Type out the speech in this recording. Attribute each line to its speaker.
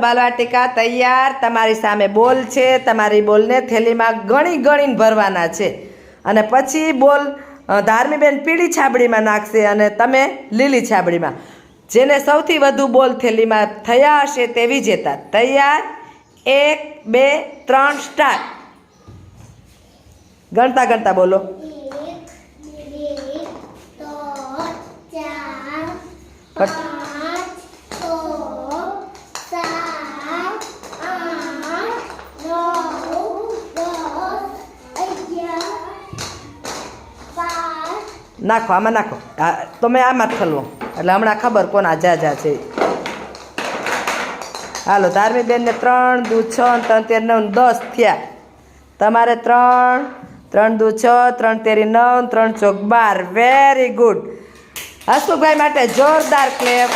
Speaker 1: બાલવાટિકા તૈયાર તમારી સામે બોલ છે તમારી બોલને થેલીમાં ગણી ગણીને ભરવાના છે. અને પછી બોલ ધાર્મીબેન પીળી છાબડીમાં નાખશે અને તમે લીલી છાબડીમાં. જેને સૌથી વધુ બોલ થેલીમાં થયા હશે તે વિજેતા તૈયાર? એક બે ત્રણ સ્ટાર્ટ. ગણતા ગણતા બોલો.
Speaker 2: એક બે ત્રણ ચાર
Speaker 1: પટ-
Speaker 2: પાંચ છ સાત આઠ નવ દસ અગિયાર બાર
Speaker 1: નાખો, આમાં નાખો. આ, તમે આમાં જ એટલે હમણાં ખબર કોના જા આજા છે. હાલો, ધાર્મિક બેનને ત્રણ દુ છ ત્રણ તેર નવ દસ થયા. તમારે ત્રણ ત્રણ દુ છ, ત્રણ તેરી નવ ત્રણ ચોક બાર. વેરી ગુડ હસમુખભાઈ માટે જોરદાર ક્લેપ